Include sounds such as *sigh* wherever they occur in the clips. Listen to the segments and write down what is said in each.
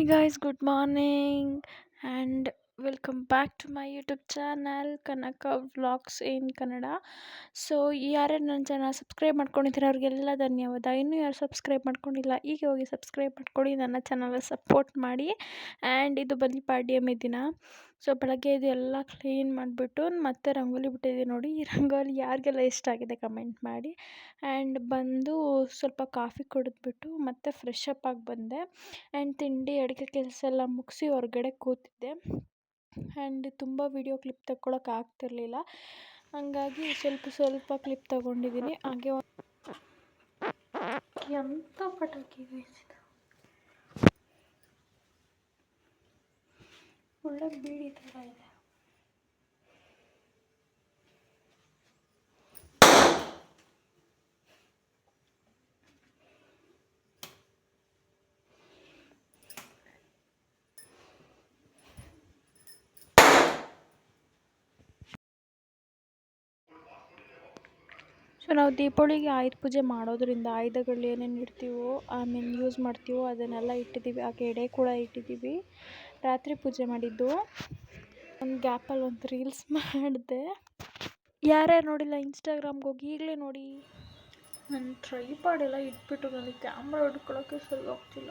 Hi guys good morning and welcome back to my YouTube channel Kanaka vlogs in Kannada so ಯಾರ್ಯಾರು ನನ್ನ channel subscribe ಮಾಡ್ಕೊಂಡಿದ್ದೀರ, ಅವ್ರಿಗೆಲ್ಲ ಧನ್ಯವಾದ. ಇನ್ನೂ ಯಾರು ಸಬ್ಸ್ಕ್ರೈಬ್ ಮಾಡ್ಕೊಂಡಿಲ್ಲ ಈಗ ಹೋಗಿ ಸಬ್ಸ್ಕ್ರೈಬ್ ಮಾಡ್ಕೊಳ್ಳಿ ನನ್ನ ಚಾನಲ್ ಸಪೋರ್ಟ್ ಮಾಡಿ. ಆ್ಯಂಡ್ ಇದು ಬನ್ನಿ ಪಾಡ್ಯಮಿ ದಿನ. ಸೊ ಬೆಳಗ್ಗೆ ಇದೆಲ್ಲ ಕ್ಲೀನ್ ಮಾಡಿಬಿಟ್ಟು ಮತ್ತೆ ರಂಗೋಲಿ ಬಿಟ್ಟಿದ್ದೀನಿ ನೋಡಿ. ಈ ರಂಗೋಲಿ ಯಾರಿಗೆಲ್ಲ ಇಷ್ಟ ಆಗಿದೆ ಕಮೆಂಟ್ ಮಾಡಿ. ಆ್ಯಂಡ್ ಬಂದು ಸ್ವಲ್ಪ ಕಾಫಿ ಕುಡಿದ್ಬಿಟ್ಟು ಮತ್ತೆ ಫ್ರೆಶ್ ಅಪ್ ಆಗಿ ಬಂದೆ. ಆ್ಯಂಡ್ ತಿಂಡಿ, ಅಡುಗೆ ಕೆಲಸ ಎಲ್ಲ ಮುಗಿಸಿ ಹೊರಗಡೆ ಕೂತಿದ್ದೆ. ಆ್ಯಂಡ್ ತುಂಬ ವೀಡಿಯೋ ಕ್ಲಿಪ್ ತಗೊಳಕ್ಕೆ ಆಗ್ತಿರ್ಲಿಲ್ಲ. ಹಂಗಾಗಿ ಸ್ವಲ್ಪ ಸ್ವಲ್ಪ ಕ್ಲಿಪ್ ತಗೊಂಡಿದ್ದೀನಿ ಹಾಗೆ ಎಂಥ ಪಟಾಕಿ guys ಇದು ಒಳ್ಳೆ ಬೀಡಿ ಥರ ಇದೆ. ನಾವು ದೀಪಾವಳಿಗೆ ಆಯುಧ ಪೂಜೆ ಮಾಡೋದ್ರಿಂದ ಆಯುಧಗಳು ಏನೇನು ಇಡ್ತೀವೋ ಮೀನ್ ಯೂಸ್ ಮಾಡ್ತೀವೋ ಅದನ್ನೆಲ್ಲ ಇಟ್ಟಿದ್ದೀವಿ. ಹಾಗೆ ಎಡೆ ಕೂಡ ಇಟ್ಟಿದ್ದೀವಿ. ರಾತ್ರಿ ಪೂಜೆ ಮಾಡಿದ್ದು. ಒಂದು ಗ್ಯಾಪಲ್ಲಿ ಒಂದು ರೀಲ್ಸ್ *laughs* ಮಾಡಿದೆ. ಯಾರ್ಯಾರು ನೋಡಿಲ್ಲ ಇನ್ಸ್ಟಾಗ್ರಾಮ್ಗೆ ಹೋಗಿ ಈಗಲೇ ನೋಡಿ. ನನ್ನ ಟ್ರೈಪಾಡ್ ಎಲ್ಲ ಇಟ್ಬಿಟ್ಟು ನನಗೆ ಕ್ಯಾಮ್ರಾ ಹಿಡ್ಕೊಳ್ಳೋಕ್ಕೆ ಸರಿ ಹೋಗ್ತಿಲ್ಲ.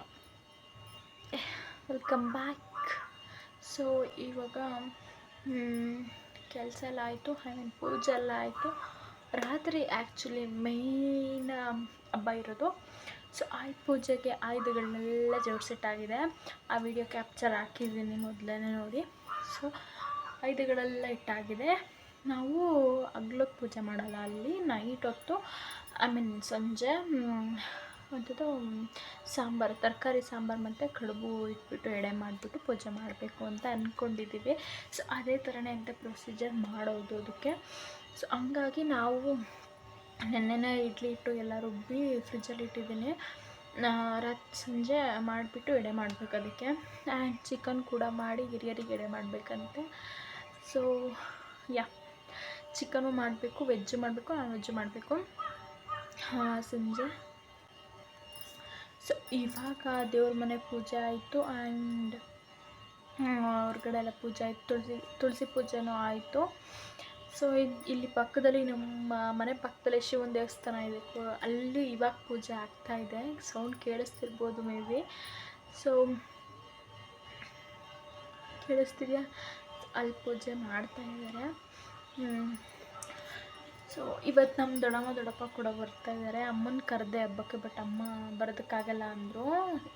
ವೆಲ್ಕಮ್ ಬ್ಯಾಕ್ ಸೊ ಇವಾಗ ಕೆಲಸ ಎಲ್ಲ ಆಯಿತು. ಐ ಮೀನ್ ಪೂಜೆ ಎಲ್ಲ ಆಯಿತು. ರಾತ್ರಿ ಆ್ಯಕ್ಚುಲಿ ಮೇಯ್ನ್ ಹಬ್ಬ ಇರೋದು. ಸೊ ಆಯುಧ ಪೂಜೆಗೆ ಆಯುಧಗಳನ್ನೆಲ್ಲ ಜೋಡಿಸಿಟ್ಟಾಗಿದೆ ಆ ವಿಡಿಯೋ ಕ್ಯಾಪ್ಚರ್ ಹಾಕಿದ್ದೀನಿ ಮೊದಲೇ ನೋಡಿ. ಸೊ ಆಯುಧಗಳೆಲ್ಲ ಇಟ್ಟಾಗಿದೆ. ನಾವು ಹಗ್ಲೊತ್ತು ಪೂಜೆ ಮಾಡಲ್ಲ ಅಲ್ಲಿ ನೈಟ್ ಹೊತ್ತು ಐ ಮೀನ್ ಸಂಜೆ ಅಂಥದ್ದು ಸಾಂಬಾರು, ತರಕಾರಿ ಸಾಂಬಾರು ಮತ್ತು ಕಡುಬು ಇಟ್ಬಿಟ್ಟು ಎಡೆ ಮಾಡಿಬಿಟ್ಟು ಪೂಜೆ ಮಾಡಬೇಕು ಅಂತ ಅಂದ್ಕೊಂಡಿದ್ದೀವಿ ಸೊ ಅದೇ ಥರನೇ ಅಂತ ಪ್ರೊಸೀಜರ್ ಮಾಡೋದು ಅದಕ್ಕೆ. ಸೊ ಹಂಗಾಗಿ ನಾವು ನೆನ್ನೆನೇ ಇಡ್ಲಿ ಇಟ್ಟು ಎಲ್ಲ ರುಬ್ಬಿ ಫ್ರಿಜ್ಜಲ್ಲಿ ಇಟ್ಟಿದ್ದೀನಿ. ರಾತ್ರಿ ಸಂಜೆ ಮಾಡಿಬಿಟ್ಟು ಎಡೆ ಮಾಡಬೇಕು ಅದಕ್ಕೆ. ಆ್ಯಂಡ್ ಚಿಕನ್ ಕೂಡ ಮಾಡಿ ಹಿರಿಯರಿಗೆ ಎಡೆ ಮಾಡಬೇಕಂತೆ. ಸೊ ಯಾ ಚಿಕನು ಮಾಡಬೇಕು ವೆಜ್ಜು ಮಾಡಬೇಕು ನಾನ್ ವೆಜ್ ಮಾಡಬೇಕು. ಸಂಜೆ. ಸೊ ಇವಾಗ ದೇವ್ರ ಮನೆ ಪೂಜೆ ಆಯಿತು ಆ್ಯಂಡ್ ಹೊರಗಡೆ ಎಲ್ಲ ಪೂಜೆ ಆಯಿತು. ತುಳಸಿ ತುಳಸಿ ಪೂಜೆನೂ ಆಯಿತು. ಸೊ ಇಲ್ಲಿ ಪಕ್ಕದಲ್ಲಿ ನಮ್ಮ ಮನೆ ಪಕ್ಕದಲ್ಲೇ ಶಿವನ ದೇವಸ್ಥಾನ ಇದೆ. ಅಲ್ಲಿ ಇವಾಗ ಪೂಜೆ ಆಗ್ತಾ ಇದೆ. ಸೌಂಡ್ ಕೇಳಿಸ್ತಿರ್ಬೋದು ಮೇ ಬಿ. ಸೊ ಕೇಳಿಸ್ತಿದೆಯಾ? ಅಲ್ಲಿ ಪೂಜೆ ಮಾಡ್ತಾ ಇದ್ದಾರೆ ಸೊ ಇವತ್ತು ನಮ್ಮ ದೊಡ್ಡಮ್ಮ ದೊಡ್ಡಪ್ಪ ಕೂಡ ಬರ್ತಾ ಇದ್ದಾರೆ ಅಮ್ಮನ ಕರೆದೆ ಹಬ್ಬಕ್ಕೆ ಬಟ್ ಅಮ್ಮ ಬರೋದಕ್ಕಾಗಲ್ಲ ಅಂದರು.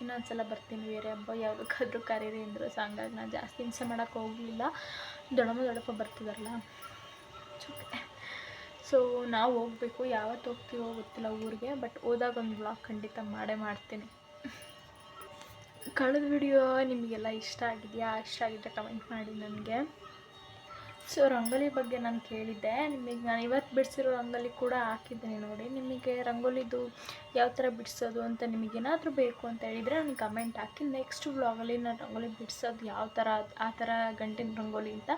ಇನ್ನೊಂದು ಸಲ ಬರ್ತೀನಿ ಬೇರೆ ಹಬ್ಬ, ಯಾವುದಕ್ಕಾದ್ರೂ ಕರೀರಿ ಅಂದರು. ಸೊ ಹಂಗಾಗಿ ನಾನು ಜಾಸ್ತಿ ಹಿಂಸೆ ಮಾಡೋಕ್ಕೆ ಹೋಗಲಿಲ್ಲ. ದೊಡ್ಡಮ್ಮ ದೊಡ್ಡಪ್ಪ ಬರ್ತಿದಾರಲ್ಲ. ಸೊ ನಾವು ಹೋಗಬೇಕು. ಯಾವತ್ತು ಹೋಗ್ತೀವೋ ಗೊತ್ತಿಲ್ಲ ಊರಿಗೆ ಬಟ್ ಹೋದಾಗ ಒಂದು ಬ್ಲಾಗ್ ಖಂಡಿತ ಮಾಡೇ ಮಾಡ್ತೀನಿ. ಕಳೆದ ವಿಡಿಯೋ ನಿಮಗೆಲ್ಲ ಇಷ್ಟ ಆಗಿದೆಯಾ? ಇಷ್ಟ ಆಗಿದ್ದರೆ ಕಮೆಂಟ್ ಮಾಡಿ ನನಗೆ. ಸೊ ರಂಗೋಲಿ ಬಗ್ಗೆ ನಾನು ಕೇಳಿದ್ದೆ. ನಿಮಗೆ ನಾನು ಇವತ್ತು ಬಿಡಿಸಿರೋ ರಂಗೋಲಿ ಕೂಡ ಹಾಕಿದ್ದೀನಿ ನೋಡಿ. ನಿಮಗೆ ರಂಗೋಲಿದು ಯಾವ ಥರ ಬಿಡಿಸೋದು ಅಂತ ನಿಮಗೇನಾದರೂ ಬೇಕು ಅಂತ ಹೇಳಿದರೆ ನನಗೆ ಕಮೆಂಟ್ ಹಾಕಿ ನೆಕ್ಸ್ಟ್ ವ್ಲಾಗಲ್ಲಿ ನಾನು ರಂಗೋಲಿ ಬಿಡಿಸೋದು ಯಾವ ಥರ ಆ ಥರ ಗಂಟಿನ ರಂಗೋಲಿ ಅಂತ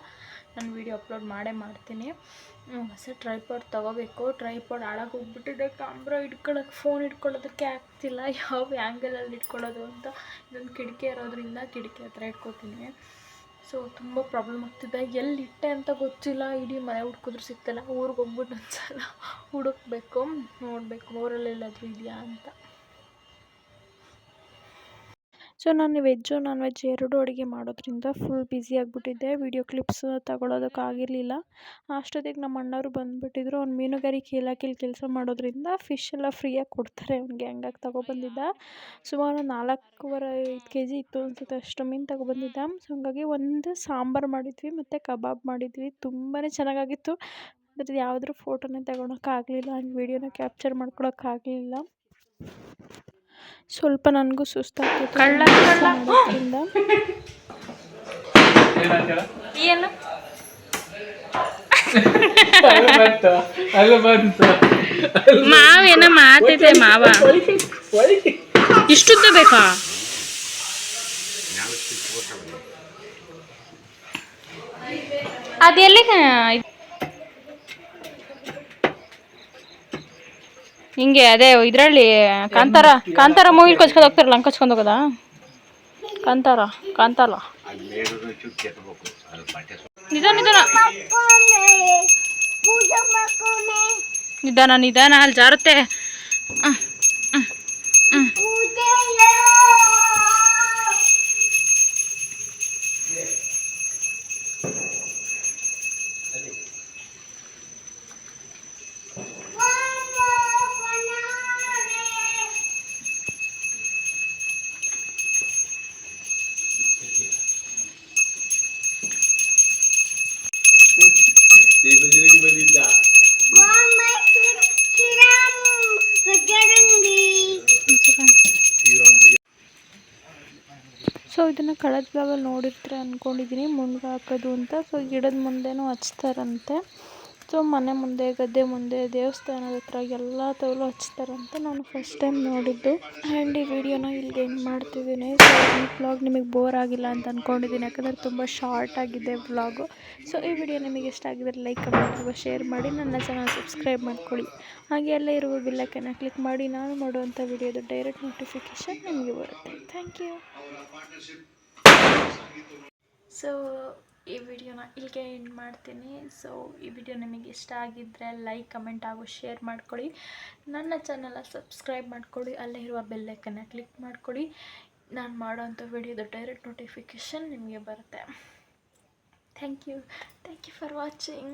ನಾನು ವೀಡಿಯೋ ಅಪ್ಲೋಡ್ ಮಾಡೇ ಮಾಡ್ತೀನಿ. ಹೊಸ ಟ್ರೈಪಾಡ್ ತೊಗೋಬೇಕು. ಟ್ರೈಪಾಡ್ ಹಾಳಾಗೋಗ್ಬಿಟ್ಟಿದೆ ಕ್ಯಾಮ್ರ ಹಿಡ್ಕೊಳ್ಳೋಕೆ ಫೋನ್ ಇಟ್ಕೊಳ್ಳೋದಕ್ಕೆ ಆಗ್ತಿಲ್ಲ. ಯಾವ ಆ್ಯಂಗಲಲ್ಲಿ ಇಟ್ಕೊಳ್ಳೋದು ಅಂತ ಇದೊಂದು ಕಿಟಕಿ ಇರೋದ್ರಿಂದ ಕಿಟಕಿ ಹತ್ರ ಇಟ್ಕೋತೀನಿ. ಸೊ ತುಂಬ ಪ್ರಾಬ್ಲಮ್ ಆಗ್ತಿದೆ. ಎಲ್ಲಿ ಇಟ್ಟೆ ಅಂತ ಗೊತ್ತಿಲ್ಲ. ಇಡೀ ಮನೆ ಹುಡ್ಕಿದ್ರು ಸಿಗ್ತಿಲ್ಲ. ಊರಿಗೆ ಹೋಗ್ಬಿಟ್ಟು ಒಂದ್ಸಲ ಹುಡುಕ್ಬೇಕು, ನೋಡಬೇಕು. ಊರಲ್ಲಿ ಎಲ್ಲಾದರೂ ಇದೆಯಾ ಅಂತ. ಸೊ ನಾನು ವೆಜ್ಜು ನಾನ್ ವೆಜ್ ಎರಡೂ ಅಡುಗೆ ಮಾಡೋದ್ರಿಂದ ಫುಲ್ ಬ್ಯುಸಿ ಆಗಿಬಿಟ್ಟಿದ್ದೆ. ವೀಡಿಯೋ ಕ್ಲಿಪ್ಸ್ ತಗೊಳ್ಳೋದಕ್ಕಾಗಿರಲಿಲ್ಲ ಅಷ್ಟೊತ್ತಿಗೆ ನಮ್ಮ ಅಣ್ಣವರು ಬಂದುಬಿಟ್ಟಿದ್ರು. ಅವ್ನು ಮೀನುಗಾರಿಕೆ ಇಲಾಖೆಲಿ ಕೆಲಸ ಮಾಡೋದ್ರಿಂದ ಫಿಶ್ ಎಲ್ಲ ಫ್ರೀಯಾಗಿ ಕೊಡ್ತಾರೆ. ಅವ್ನಿಗೆ ಹಂಗಾಗಿ ತಗೊಬಂದಿದ್ದ. ಸುಮಾರು ನಾಲ್ಕೂವರೆ, ಐದು ಕೆ ಜಿ ಇತ್ತು ಅನಿಸುತ್ತೆ. ಅಷ್ಟು ಮೀನು ತಗೊಬಂದಿದ್ದ. ಸೊ ಹಂಗಾಗಿ ಒಂದು ಸಾಂಬಾರು ಮಾಡಿದ್ವಿ ಮತ್ತು ಕಬಾಬ್ ಮಾಡಿದ್ವಿ. ತುಂಬಾ ಚೆನ್ನಾಗಾಗಿತ್ತು. ಅದ್ರದ್ದು ಯಾವುದ್ರ ಫೋಟೋನೇ ತಗೊಳಕ್ಕಾಗಲಿಲ್ಲ ಆ್ಯಂಡ್ ವೀಡಿಯೋನ ಕ್ಯಾಪ್ಚರ್ ಮಾಡ್ಕೊಳಕ್ಕಾಗಲಿಲ್ಲ ಸ್ವಲ್ಪ ನನಗೂ ಸುಸ್ತಾಗ್ತಿತ್ತು ಮಾಡೋದ್ರಿಂದ ಏನು? ಮಾತಿದೆ ಮಾವೇನ ಮಾವ. ಇಷ್ಟುದ್ದ ಬೇಕಾ? ಅದೆಲ್ಲಿ ಹಿಂಗೆ ಅದೇ ಇದರಲ್ಲಿ, ಕಾಂತಾರ ಕಾಂತಾರ ಮೂವಿಲಿ ಕಚ್ಕೊಂಡು ಹೋಗ್ತಾರಲ್ಲ, ಹಂಗೆ ಕಚ್ಕೊಂಡು ಹೋಗೋದಾ? ಕಾಂತಾರ, ಕಾಂತಾಲ. ನಿಧಾನ ನಿಧಾನ. ನಿಧಾನ ನಿಧಾನ, ಅಲ್ಲಿ ಜಾರುತ್ತೆ. ಇದನ್ನು ಕಳೆದ ಬ್ಲಾಗಲ್ಲಿ ನೋಡಿರ್ತೀರ ಅಂದ್ಕೊಂಡಿದ್ದೀನಿ ಹಾಕೋದು ಅಂತ. ಸೊ ಗಿಡದ ಮುಂದೆನೂ ಹಚ್ತಾರಂತೆ. ಸೊ ಮನೆ ಮುಂದೆ, ಗದ್ದೆ ಮುಂದೆ, ದೇವಸ್ಥಾನದ ಹತ್ರ ಎಲ್ಲ ತವಲು ಹಚ್ತಾರಂತ ನಾನು ಫಸ್ಟ್ ಟೈಮ್ ನೋಡಿದ್ದು. ಆ್ಯಂಡ್ ಈ ವಿಡಿಯೋನ ಇಲ್ಲಿಗೆ ಎಂಡ್ ಮಾಡ್ತಿದ್ದೀನಿ. ಸೊ ಈ ವ್ಲಾಗ್ ನಿಮಗೆ ಬೋರ್ ಆಗಿಲ್ಲ ಅಂತ ಅಂದ್ಕೊಂಡಿದ್ದೀನಿ ಯಾಕಂದರೆ ತುಂಬ ಶಾರ್ಟ್ ಆಗಿದೆ ವ್ಲಾಗು ಸೊ ಈ ವಿಡಿಯೋ ನಿಮಗೆ ಇಷ್ಟ ಆಗಿದ್ರೆ ಲೈಕ್ ಕಮೆಂಟ್ ಅಥವಾ ಶೇರ್ ಮಾಡಿ. ನನ್ನ ಚಾನಲ್ ಸಬ್ಸ್ಕ್ರೈಬ್ ಮಾಡ್ಕೊಳ್ಳಿ. ಹಾಗೆ ಎಲ್ಲ ಇರುವ ಬಿಲ್ಲಕ್ಕನ್ನು ಕ್ಲಿಕ್ ಮಾಡಿ. ನಾನು ಮಾಡುವಂಥ ವಿಡಿಯೋದು ಡೈರೆಕ್ಟ್ ನೋಟಿಫಿಕೇಷನ್ ನಿಮಗೆ ಬರುತ್ತೆ. ಥ್ಯಾಂಕ್ ಯು ಸೊ ಈ ವಿಡಿಯೋನ ಇಲ್ಲಿಗೆ ಎಂಡ್ ಮಾಡ್ತೀನಿ. ಸೊ ಈ ವಿಡಿಯೋ ನಿಮಗೆ ಇಷ್ಟ ಆಗಿದ್ದರೆ ಲೈಕ್ ಕಮೆಂಟ್ ಹಾಗೂ ಶೇರ್ ಮಾಡ್ಕೊಳ್ಳಿ. ನನ್ನ ಚಾನಲ್ನ ಸಬ್ಸ್ಕ್ರೈಬ್ ಮಾಡ್ಕೊಳ್ಳಿ. ಅಲ್ಲೇ ಇರುವ ಬೆಲ್ಲೈಕನ್ನ ಕ್ಲಿಕ್ ಮಾಡ್ಕೊಳ್ಳಿ. ನಾನು ಮಾಡೋವಂಥ ವಿಡಿಯೋದು ಡೈರೆಕ್ಟ್ ನೋಟಿಫಿಕೇಷನ್ ನಿಮಗೆ ಬರುತ್ತೆ. Thank you thank you for watching